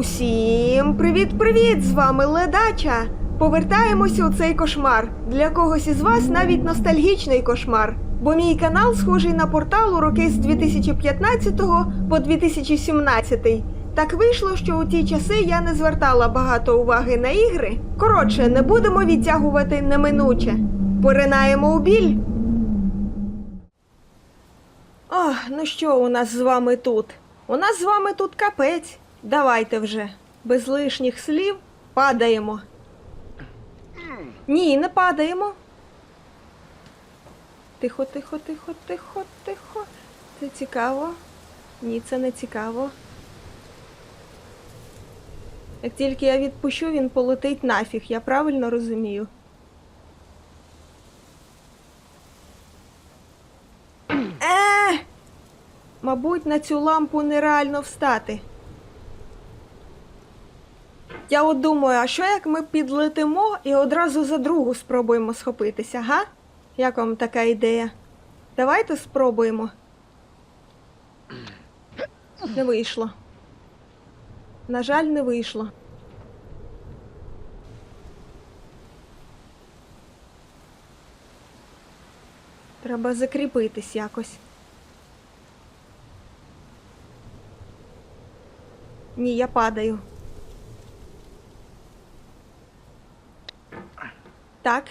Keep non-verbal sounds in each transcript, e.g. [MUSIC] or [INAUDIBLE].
Усім привіт-привіт! З вами Ледача. Повертаємося у цей кошмар. Для когось із вас навіть ностальгічний кошмар. Бо мій канал схожий на портал у роки з 2015 по 2017. Так вийшло, що у ті часи я не звертала багато уваги на ігри. Коротше, не будемо відтягувати неминуче. Поринаємо у біль. Ох, ну що у нас з вами тут? У нас з вами тут капець. Давайте вже, без лишніх слів, падаємо. Ні, не падаємо. Тихо, тихо, тихо, тихо, тихо. Це цікаво. Ні, це не цікаво. Як тільки я відпущу, він полетить нафіг, я правильно розумію. Е! Мабуть, на цю лампу нереально встати. Я от думаю, а що як ми підлетимо і одразу за другу спробуємо схопитися, га? Як вам така ідея? Давайте спробуємо. Не вийшло. На жаль, не вийшло. Треба закріпитись якось. Ні, я падаю. Так.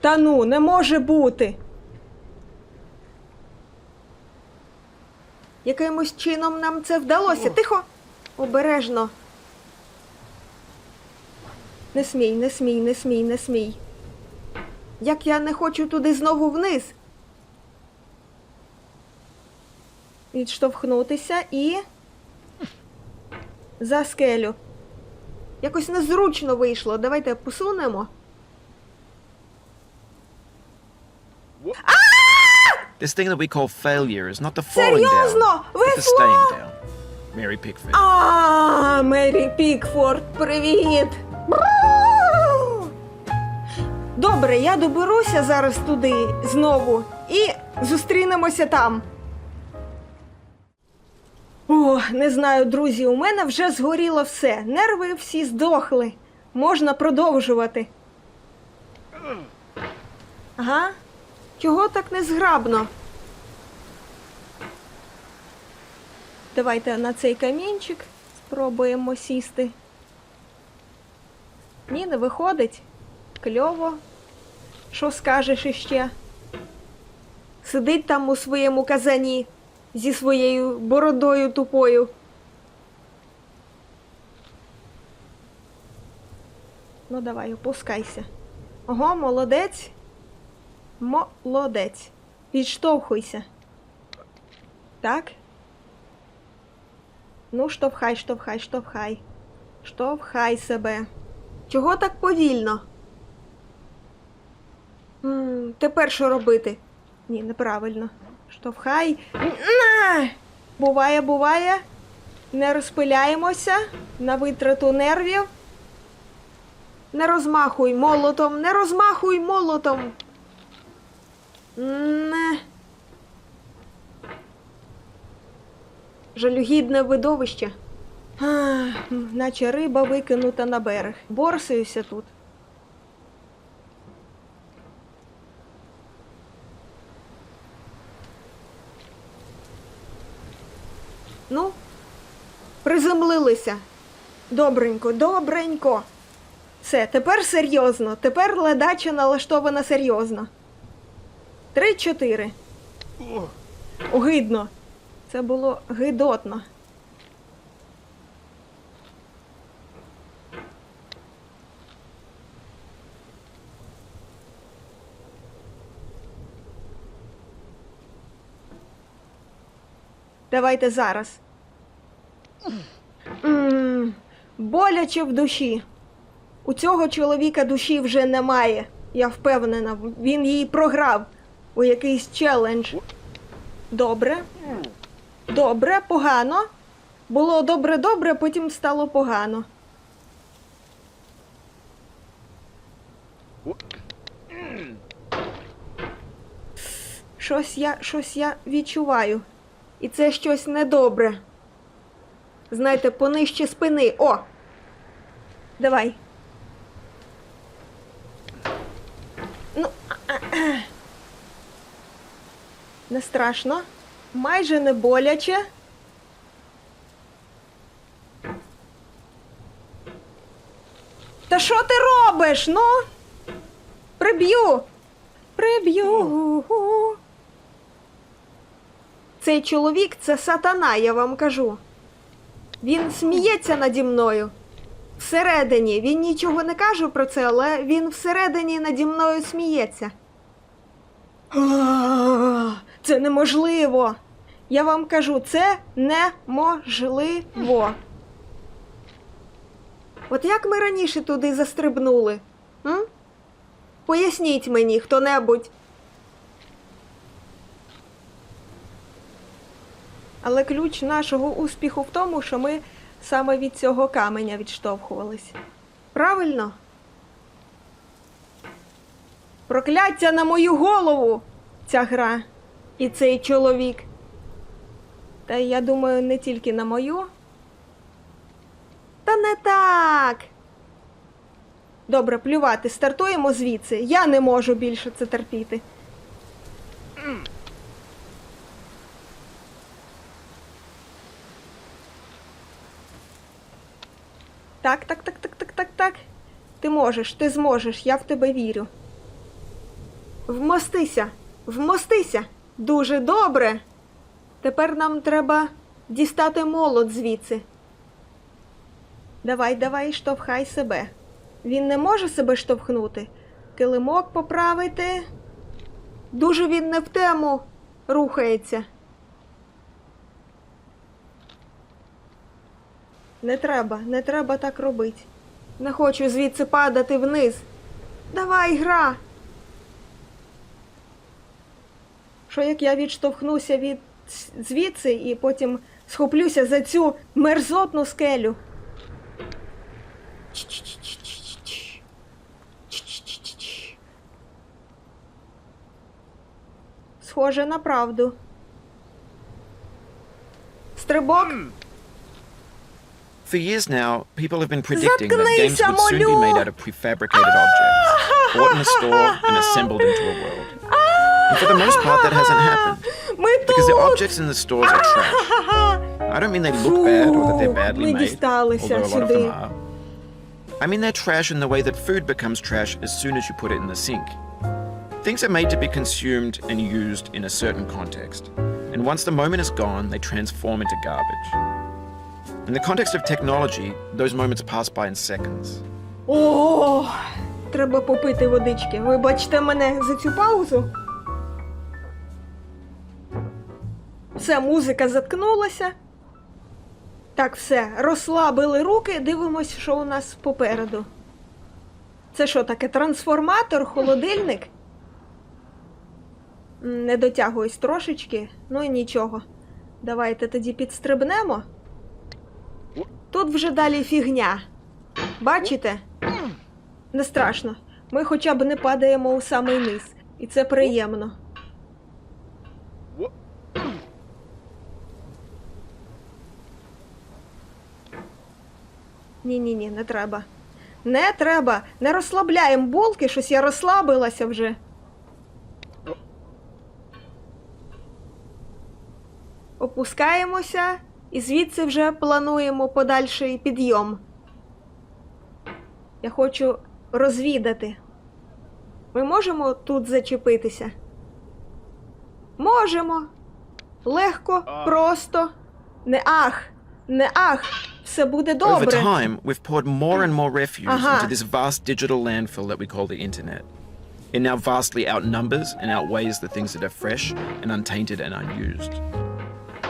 Та ну, не може бути. Якимось чином нам це вдалося. Тихо. Обережно. Не смій, не смій, не смій, не смій. Як я не хочу туди знову вниз. Відштовхнутися і. За скелю. Якось незручно вийшло. Давайте посунемо. This thing that we call failure is not the falling Серйозно? down, but the staying down. Mary Pickford. А, Мері Пікфорд, привіт! Бру! Добре, я доберуся зараз туди знову і зустрінемося там. О, не знаю, друзі, у мене вже згоріло все. Нерви всі здохли. Можна продовжувати. Ага. Чого так незграбно? Давайте на цей камінчик спробуємо сісти. Ні, не виходить. Кльово. Що скажеш іще? Сидить там у своєму казані зі своєю бородою тупою. Ну, давай, опускайся. Ого, молодець. Молодець. Відштовхуйся. Так. Ну, штовхай, штовхай, штовхай. Штовхай себе. Чого так повільно? м тепер що робити? Ні, неправильно. Штовхай. На! Буває, буває. Не розпиляємося на витрату нервів. Не розмахуй молотом, не розмахуй молотом. Не. Жалюгідне видовище. Ах, наче риба викинута на берег. Борсаюся тут. Ну, приземлилися. Добренько, добренько. Все, тепер серйозно. Тепер ледача налаштована серйозно. Три-чотири. Огидно. Це було гидотно. Давайте зараз. М боляче в душі. У цього чоловіка душі вже немає. Я впевнена, він її програв у якийсь челендж. Добре. Добре, погано. Було добре-добре, потім стало погано. Щось я, щось я відчуваю. І це щось недобре. Знаєте, понижче спини. О! Давай. Ну, [CLEARS THROAT] не страшно. Майже не боляче. Та що ти робиш? Ну? Приб'ю. Приб'ю. Цей чоловік це сатана, я вам кажу. Він сміється наді мною. Всередині. Він нічого не каже про це, але він всередині наді мною сміється. Це неможливо. Я вам кажу, це неможливо. От як ми раніше туди застрибнули? М? Поясніть мені хто-небудь. Але ключ нашого успіху в тому, що ми саме від цього каменя відштовхувались. Правильно? Прокляття на мою голову! Ця гра і цей чоловік. Та я думаю, не тільки на мою. Та не так. Добре, плювати, стартуємо звідси. Я не можу більше це терпіти. Так, так, так, так, так, так, так. Ти можеш, ти зможеш, я в тебе вірю. Вмостися, вмостися. Дуже добре. Тепер нам треба дістати молот звідси. Давай, давай, штовхай себе. Він не може себе штовхнути. Килимок поправити. Дуже він не в тему рухається. Не треба, не треба так робити. Не хочу звідси падати вниз. Давай, гра. Що як я відштовхнуся від звідси і потім схоплюся за цю мерзотну скелю? Схоже на правду. Стрибок. For years now, people have been predicting that games would soon be made out of prefabricated objects, bought in a store and assembled into a world. And for the most part, that hasn't happened. [LAUGHS] Because the objects in the stores are trash. [LAUGHS] I don't mean they look bad or that they're badly made, although a lot of them are. I mean they're trash in the way that food becomes trash as soon as you put it in the sink. Things are made to be consumed and used in a certain context, and once the moment is gone, they transform into garbage. In the context of technology, those moments pass by in seconds. О, треба попити водички. Вибачте мене за цю паузу. Все, музика заткнулася. Так, все, розслабили руки, дивимось, що у нас попереду. Це що таке? Трансформатор, холодильник? Не дотягуюсь трошечки, ну і нічого. Давайте тоді підстрибнемо. Тут вже далі фігня. Бачите? Не страшно. Ми хоча б не падаємо у самий низ. І це приємно. Ні, ні, ні, не треба. Не треба. Не розслабляємо булки, щось я розслабилася вже. Опускаємося і звідси вже плануємо подальший підйом. Я хочу розвідати. Ми можемо тут зачепитися? Можемо. Легко, просто. Не ах, не ах. Все буде добре. Over time, we've poured more and more refuse Aha. into this vast digital landfill that we call the internet. It now vastly outnumbers and outweighs the things that are fresh and untainted and unused.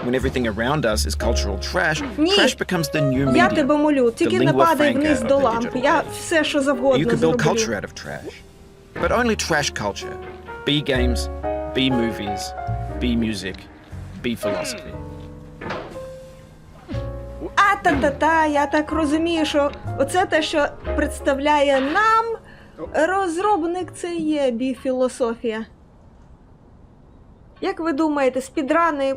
When everything around us is cultural trash, Ні. trash becomes the new Я medium. тебе молю, тільки не lingua падай franca вниз of до the ламп. digital Я age. все, що You завгодно can build зроблю. culture out of trash. But only trash culture. Be games, be movies, be music, be philosophy. А та-та-та, я так розумію, що оце те, що представляє нам розробник, це є біфілософія. Як ви думаєте, спідрани.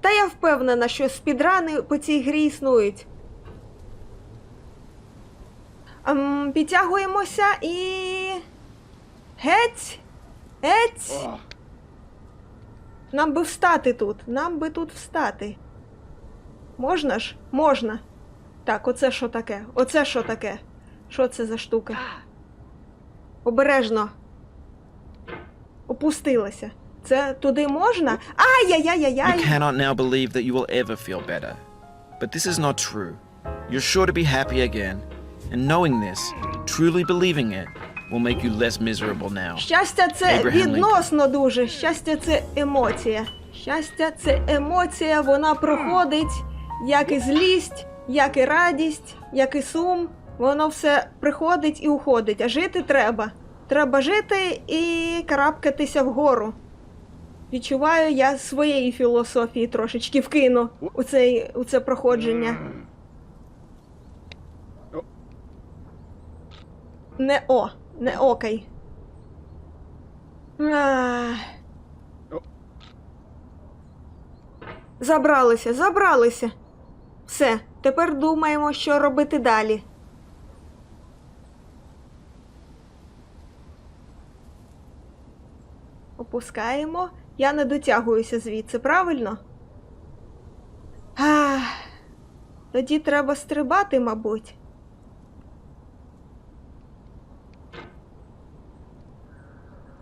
Та я впевнена, що спідрани по цій грі існують. Ем, підтягуємося і. Геть! Геть! Нам би встати тут. Нам би тут встати. Можна ж? Можна. Так, оце що таке? Оце що таке? Що це за штука? Обережно. Опустилася. Це туди можна? You Ай-яй-яй-яй! cannot now believe that you will ever feel better. But this is not true. You're sure to be happy again, and knowing this, truly believing it, will make you less miserable now. Щастя це Abraham Lincoln. відносно дуже. Щастя це емоція. Щастя це емоція, вона проходить як і злість, як і радість, як і сум. Воно все приходить і уходить. А жити треба. Треба жити і карабкатися вгору. Відчуваю, я своєї філософії трошечки вкину у, цей, у це проходження. Не о, не окей. Ах. Забралися, забралися. Все, тепер думаємо, що робити далі. Опускаємо. Я не дотягуюся звідси, правильно? Ах. Тоді треба стрибати, мабуть.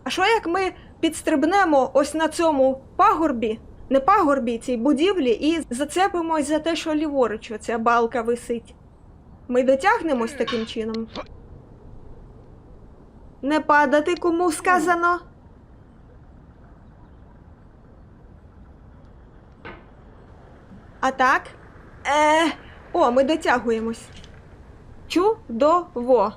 А що як ми підстрибнемо ось на цьому пагорбі, не пагорбі цій будівлі, і зацепимось за те, що ліворуч оця балка висить? Ми дотягнемось таким чином. Не падати, кому сказано. А так? Е, о, ми дотягуємось. Чудово.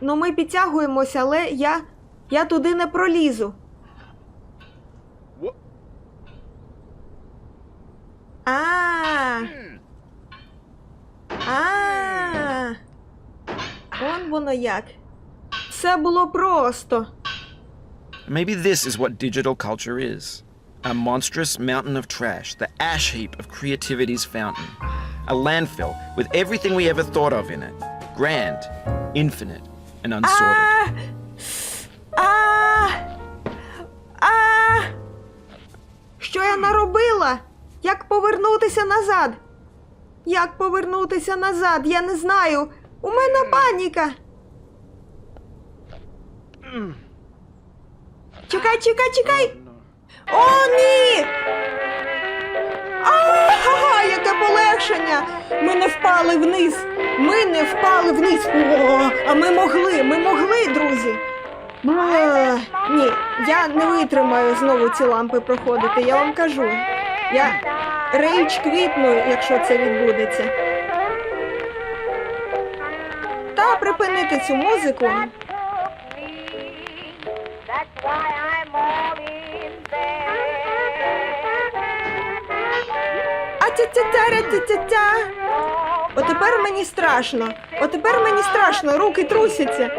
Ну, ми підтягуємося, але я. я туди не пролізу. А. А. Он воно як. Все було просто. Maybe this is what digital culture is a monstrous mountain of trash, the ash heap of creativity's fountain. A landfill with everything we ever thought of in it grand, infinite, and unsorted. А. А. А. Що я наробила? Як повернутися назад? Як повернутися назад? Я не знаю. У мене паніка. Чекай, чекай, чекай. О, ні! Ага, яке полегшення! Ми не впали вниз. Ми не впали вниз. О, а ми могли, ми могли, друзі. Е, ні, я не витримаю знову ці лампи проходити, я вам кажу. Я рейч квітну, якщо це відбудеться. Та припинити цю музику. А тя тя тя тя тя тя Отепер мені страшно. Отепер мені страшно, руки трусяться.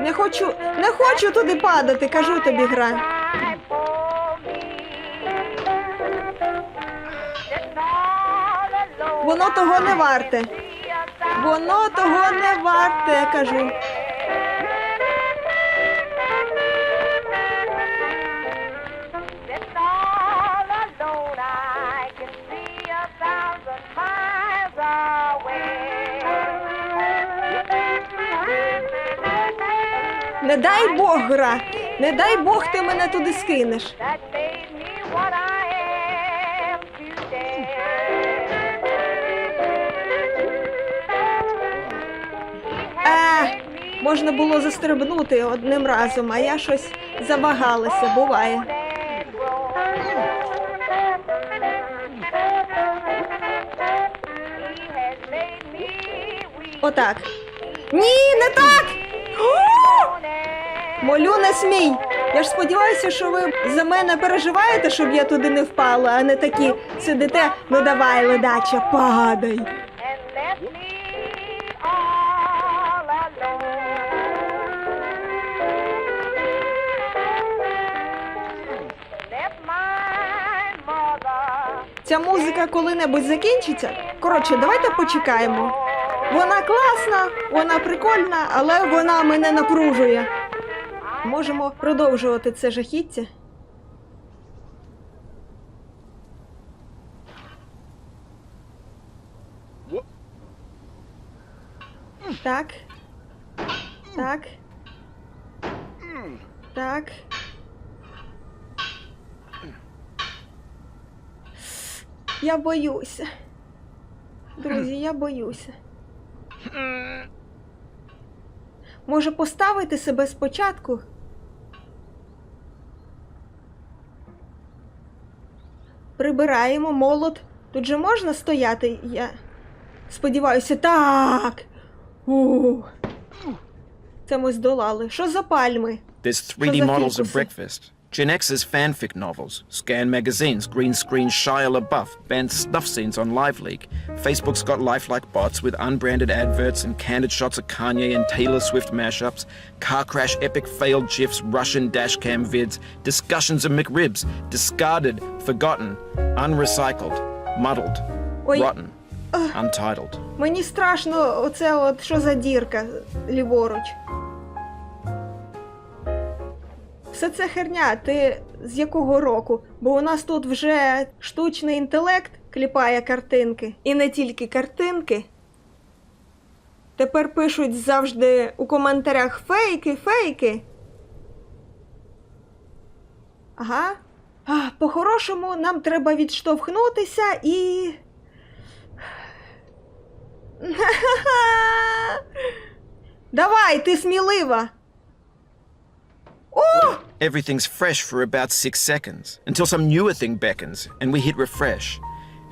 Не хочу, не хочу туди падати, кажу тобі, гра. Воно того не варте. Воно того не варте, кажу. Не дай Бог, гра. Не дай Бог ти мене туди скинеш. Me можна було застрибнути одним разом, а я щось завагалася, буває. Отак. Ні, не так! О! Молю не смій. Я ж сподіваюся, що ви за мене переживаєте, щоб я туди не впала, а не такі сидите, ну давай, ледача, падай. Ця музика коли-небудь закінчиться. Коротше, давайте почекаємо. Вона класна, вона прикольна, але вона мене напружує. Можемо продовжувати це жахіття. Так. Так. Так. Я боюся. Друзі, я боюся. Може поставити себе спочатку? Прибираємо молот. Тут же можна стояти? Я сподіваюся, так. Це ми здолали. Що за пальми? There's 3D models of breakfast. Gen X's fanfic novels, scan magazines, green screen Shia LaBeouf, banned snuff scenes on LiveLeak. Facebook's got lifelike bots with unbranded adverts and candid shots of Kanye and Taylor Swift mashups, car crash epic failed gifs, Russian dashcam vids, discussions of McRibs, discarded, forgotten, unrecycled, muddled, Ой. rotten, untitled. Мені страшно, оце от що за дірка ліворуч. Все це херня, ти з якого року? Бо у нас тут вже штучний інтелект кліпає картинки. І не тільки картинки. Тепер пишуть завжди у коментарях фейки, фейки. Ага. По-хорошому нам треба відштовхнутися і. [LAUGHS] Давай, ти смілива. О! Everything's fresh for about six seconds until some newer thing beckons and we hit refresh.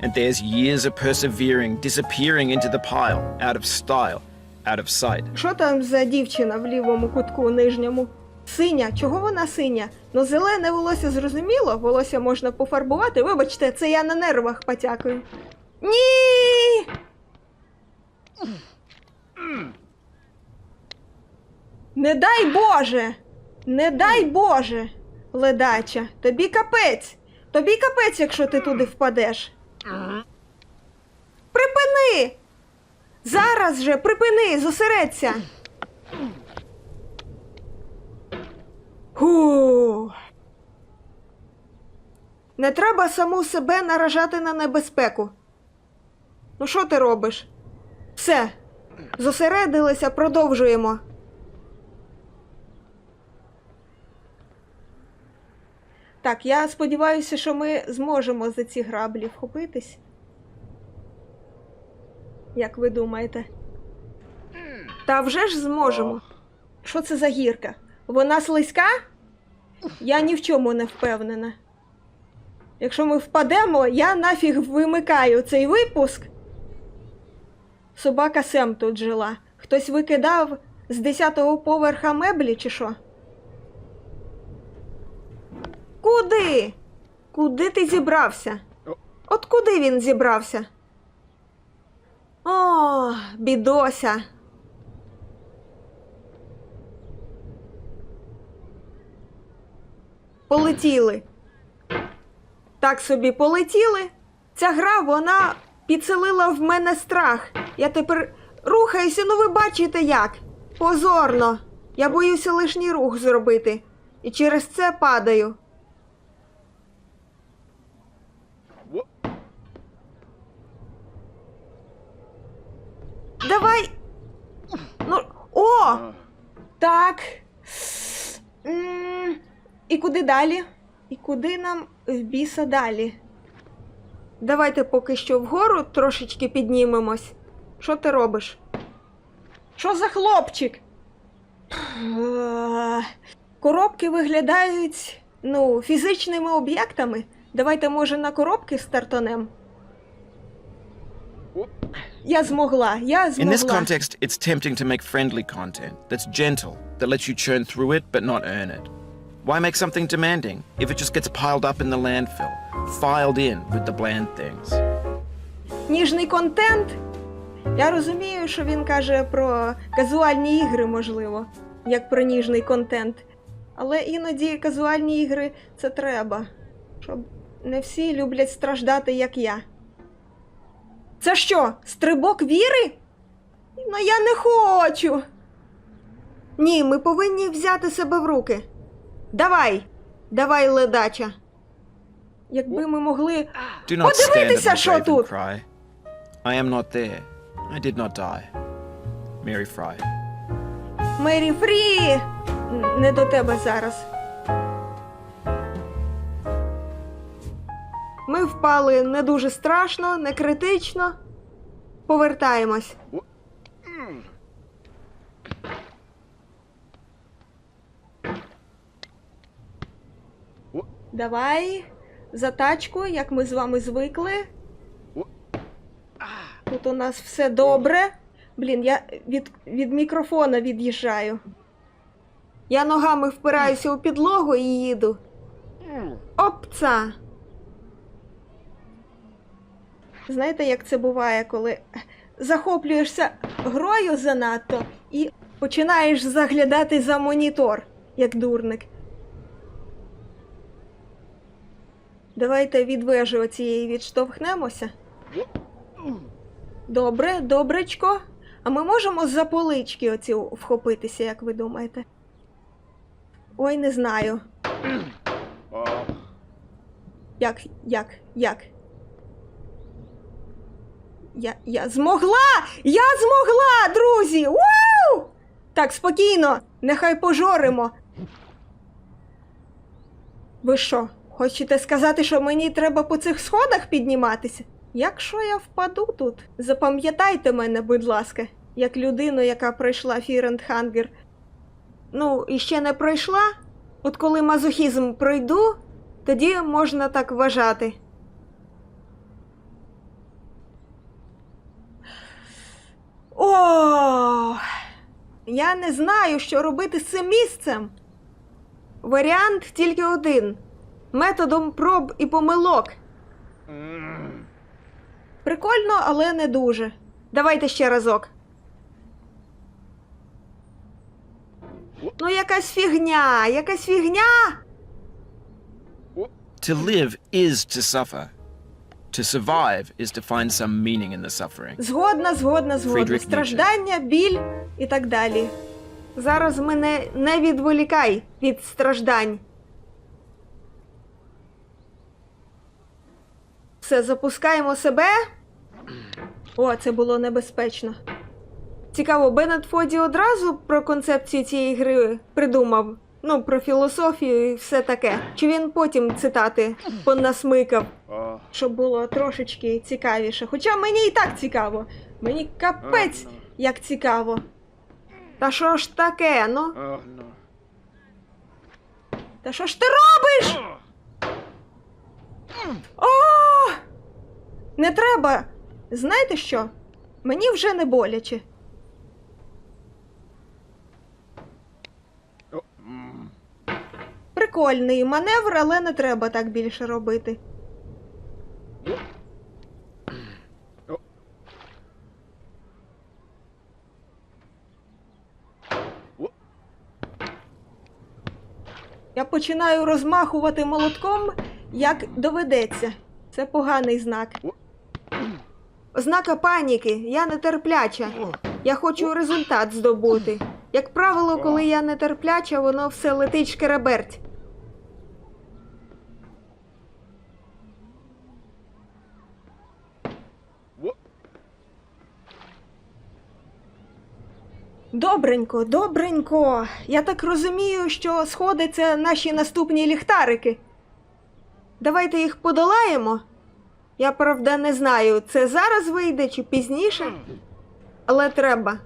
And there's years of persevering disappearing into the pile, out of style, out of sight. Що там за дівчина в лівому кутку нижньому? Синя, чого вона синя? Ну, зелене волосся зрозуміло, волосся можна пофарбувати. Вибачте, це я на нервах потякаю. Ні! Не дай Боже! Не дай Боже! Ледача, тобі капець! Тобі капець, якщо ти туди впадеш. Припини! Зараз же припини, зосередься. Ху. Не треба саму себе наражати на небезпеку. Ну, що ти робиш? Все. Зосередилися, продовжуємо. Так, я сподіваюся, що ми зможемо за ці граблі вхопитись. Як ви думаєте? Та вже ж зможемо. Що це за гірка? Вона слизька? Я ні в чому не впевнена. Якщо ми впадемо, я нафіг вимикаю цей випуск. Собака Сем тут жила. Хтось викидав з 10-го поверха меблі чи що? Куди? Куди ти зібрався? От куди він зібрався? О, бідося. Полетіли. Так собі полетіли. Ця гра, вона підселила в мене страх. Я тепер рухаюся, ну ви бачите як. Позорно. Я боюся лишній рух зробити. І через це падаю. Давай. Ну, о! Так. І куди далі? І куди нам в біса далі? Давайте поки що вгору трошечки піднімемось. Що ти робиш? Що за хлопчик? Коробки виглядають ну, фізичними об'єктами. Давайте, може, на коробки стартанем. Я змогла, я змогла. In this context, it's tempting to make friendly content that's gentle, that lets you churn through it but not earn it. Why make something demanding if it just gets piled up in the landfill, filed in with the bland things? Ніжний контент. Я розумію, що він каже про казуальні ігри, можливо, як про ніжний контент. Але іноді казуальні ігри це треба, щоб Не всі люблять страждати, як я. Це що, стрибок віри? Ну я не хочу. Ні, ми повинні взяти себе в руки. Давай, давай, ледача. Якби ми могли. Подивитися, що тут. I am not there. I did not die. Mary Fry. Мері Фрі! Не до тебе зараз. Ми впали не дуже страшно, не критично. Повертаємось. Давай за тачку, як ми з вами звикли. Тут у нас все добре. Блін, я від, від мікрофона від'їжджаю. Я ногами впираюся у підлогу і їду. Опца. Знаєте, як це буває, коли захоплюєшся грою занадто і починаєш заглядати за монітор, як дурник. Давайте від вежі оцієї відштовхнемося. Добре, добречко. А ми можемо за полички оці вхопитися, як ви думаєте? Ой, не знаю. Як, як, як? Я, я змогла! Я змогла, друзі! Вау! Так, спокійно, нехай пожоримо. Ви що, хочете сказати, що мені треба по цих сходах підніматися? Якщо я впаду тут, запам'ятайте мене, будь ласка, як людину, яка пройшла Hunger. Ну, і ще не пройшла. От коли мазохізм пройду, тоді можна так вважати. О! Я не знаю, що робити з цим місцем. Варіант тільки один: методом проб і помилок. Прикольно, але не дуже. Давайте ще разок. Ну, якась фігня, якась фігня. To live is to suffer. To survive is to find some meaning in the suffering. Згодна, згодна, згодна. Фрідріх Ніцше. Страждання, біль і так далі. Зараз мене не відволікай від страждань. Все, запускаємо себе. О, це було небезпечно. Цікаво, Беннет Фоді одразу про концепцію цієї гри придумав. Ну, про філософію і все таке. Чи він потім цитати понасмикав, щоб було трошечки цікавіше. Хоча мені і так цікаво. Мені капець як цікаво. Та що ж таке, ну? Та що ж ти робиш? О! Не треба. Знаєте що? Мені вже не боляче. Прикольний маневр, але не треба так більше робити. Я починаю розмахувати молотком, як доведеться. Це поганий знак. Ознака паніки. Я нетерпляча. Я хочу результат здобути. Як правило, коли я нетерпляча, воно все летить шкереберть. Добренько, добренько. Я так розумію, що це наші наступні ліхтарики. Давайте їх подолаємо. Я правда не знаю, це зараз вийде чи пізніше, але треба.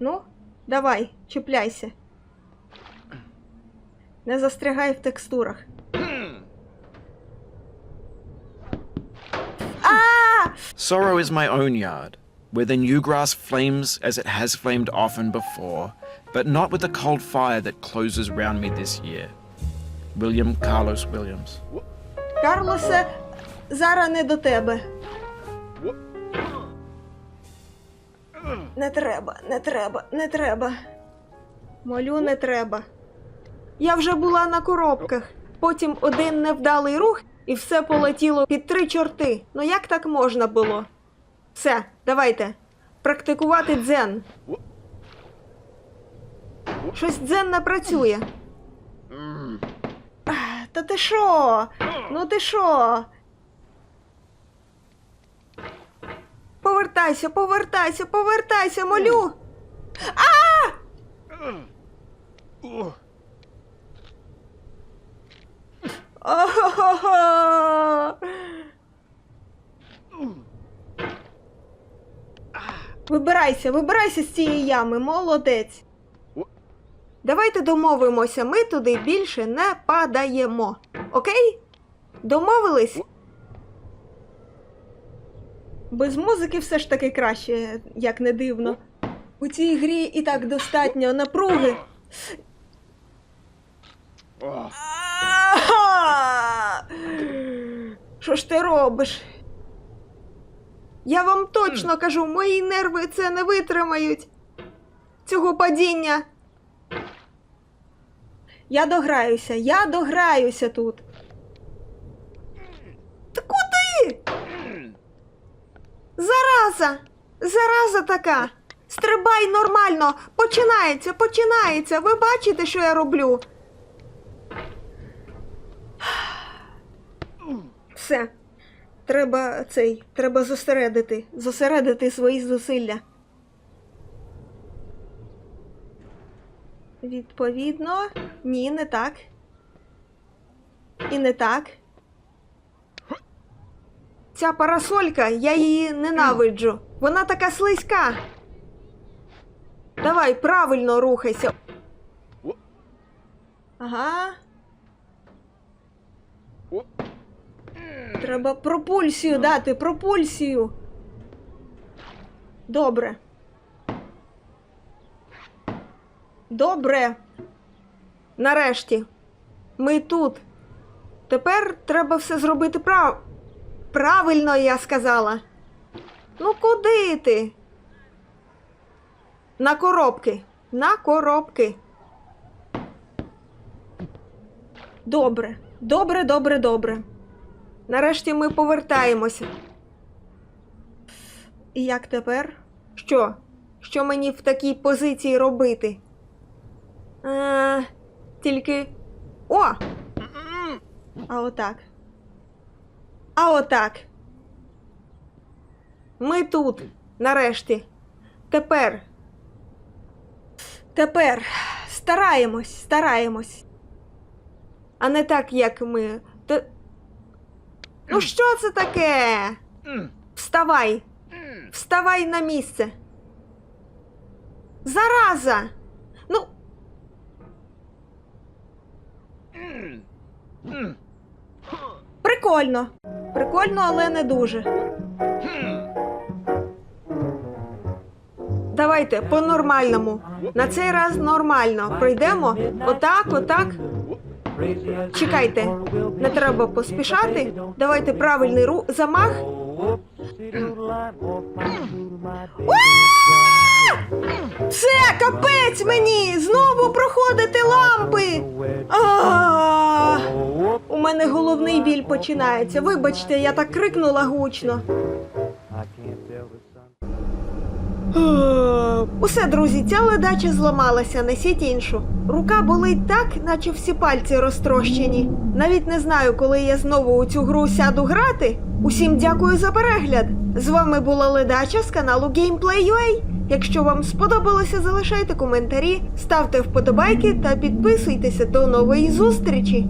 Ну, давай, чіпляйся. Не застрягай в текстурах. А! Sorrow is my own yard, where the new grass flames as it has flamed often before, but not with the cold fire that closes round me this year. William Carlos Williams. Карлосе, зараз не до тебе. Не треба, не треба, не треба. Молю, не треба. Я вже була на коробках. Потім один невдалий рух, і все полетіло під три чорти. Ну як так можна було? Все, давайте. Практикувати дзен. Щось дзен не працює. Та ти що? Ну ти що? Повертайся, повертайся, повертайся, молю. А! [LAUGHS] Вибирайся, вибирайся з цієї ями, молодець. Давайте домовимося, ми туди більше не падаємо. Окей? Домовились? Без музики все ж таки краще, як не дивно. У цій грі і так достатньо напруги. А! Що ж ти робиш? Я вам точно кажу, мої нерви це не витримають. Цього падіння. Я дограюся, я дограюся тут. Та куди? Зараза! Зараза така! Стрибай нормально! Починається, починається! Ви бачите, що я роблю? Все. Треба цей, треба зосередити, зосередити свої зусилля. Відповідно, ні, не так. І не так. Ця парасолька, я її ненавиджу. Вона така слизька. Давай, правильно рухайся. Ага. Треба пропульсію дати, пропульсію. Добре. Добре. Нарешті. Ми тут. Тепер треба все зробити прав... правильно, я сказала. Ну куди ти? На коробки. На коробки. Добре. Добре, добре, добре. Нарешті ми повертаємося. І як тепер? Що? Що мені в такій позиції робити? Е, тільки. О! А отак. А отак. Ми тут. Нарешті. Тепер. Тепер стараємось, стараємось. А не так, як ми. Ну що це таке? Вставай. Вставай на місце. Зараза. Ну. Прикольно. Прикольно, але не дуже. Давайте по-нормальному. На цей раз нормально. Пройдемо. Отак, отак. Чекайте, не треба поспішати. Давайте правильний ру... замах. Все, капець мені! Знову проходити лампи. У мене головний біль починається. Вибачте, я так крикнула гучно. Е, Усе, друзі, ця ледача зламалася, несіть іншу. Рука болить так, наче всі пальці розтрощені. Навіть не знаю, коли я знову у цю гру сяду грати. Усім дякую за перегляд. З вами була ледача з каналу Gameplay.ua. Якщо вам сподобалося, залишайте коментарі, ставте вподобайки та підписуйтеся до нової зустрічі.